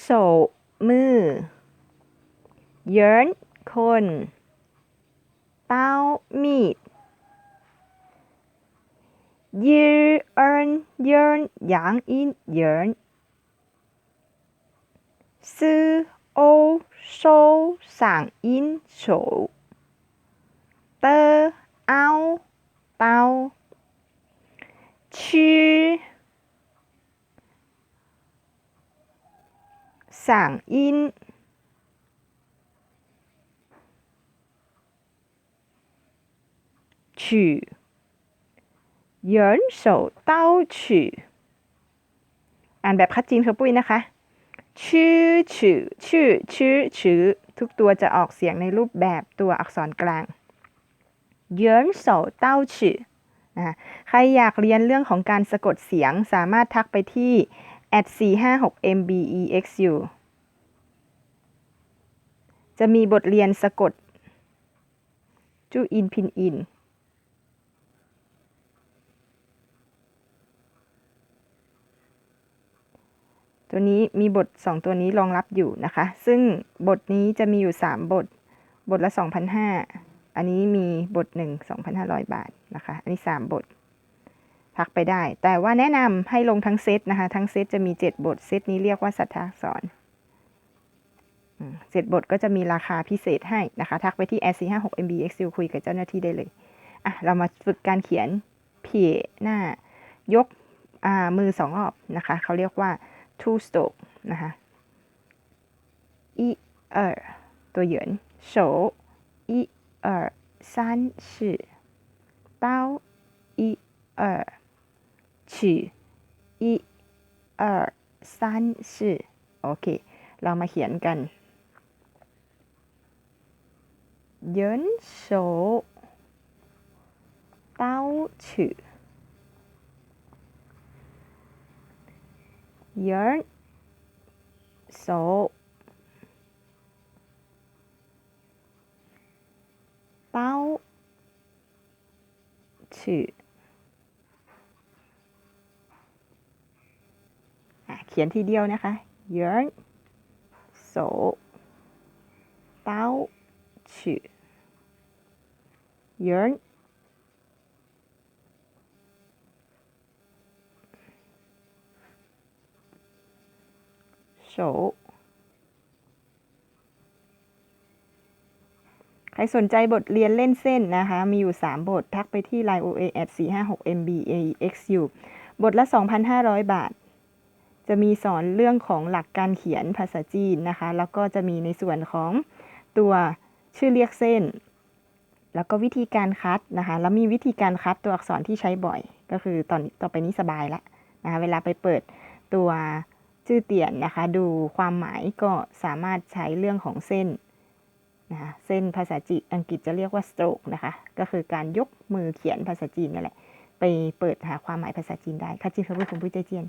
โศมือ เยินคนเต้ามีดยืเอินเยินยางอินเยินซื้อโอโซสั่งอินโฉเตอเอาเตาชื่อ สั่งอิน 去，人手刀去อ่านแบบคัดจีนครับปุ้ยนะคะ ชื่อชื่อชื่อชื่อชื่อทุกตัวจะออกเสียงในรูปแบบตัวอักษรกลางเหยินโสเต้าชื่อนะใครอยากเรียนเรื่องของการสะกดเสียงสามารถทักไปที่ at 456 mbexu จะมีบทเรียนสะกด จูอินพินอิน ตัวนี้มีบท 2 ตัวนี้รองรับอยู่นะคะ ซึ่งบทนี้จะมีอยู่ 3 บท บทละ 2,500 อันนี้มีบท 1 2,500 บาทนะคะ อันนี้ 3 บททักไปได้ แต่ว่าแนะนำให้ลงทั้งเซตนะคะ ทั้งเซตจะมี 7 บท เซตนี้เรียกว่าสัทธาสอน เจ็ดบทก็จะมีราคาพิเศษให้นะคะ ทักไปที่ s 4 5 6 mbxu คุยกับเจ้าหน้าที่ได้เลย อ่ะ เรามาฝึกการเขียนเพียหน้า ยกมือสองรอบนะคะ เขาเรียกว่า two stroke นะคะ一二ตัวเหยิน手一二三四刀一二取一二三四โอเค เรามาเขียนกัน เยินโฉเต้าฉือยินโฉเต้าฉือเขียนทีเดียวนะคะเยินโสเต้าฉือ 人手ใครสนใจบทเรียนเล่นเส้นนะคะ มีอยู่ 3 บท ทักไปที่ line oa at 456 mbaxu บทละ 2,500 บาท จะมีสอนเรื่องของหลักการเขียนภาษาจีนนะคะ แล้วก็จะมีในส่วนของตัวชื่อเรียกเส้น แล้วก็วิธีการคัดนะคะ แล้วมีวิธีการคัดตัวอักษรที่ใช้บ่อย ก็คือตอนต่อไปนี้สบายละนะคะเวลาไปเปิดตัวชื่อเตียนนะคะ ดูความหมายก็สามารถใช้เรื่องของเส้นนะคะเส้นภาษาจีนอังกฤษจะเรียกว่า stroke นะคะ ก็คือการยกมือเขียนภาษาจีนนั่นแหละ ไปเปิดหาความหมายภาษาจีนได้ค่ะจีนเขาพูดผมพูดใจเจียน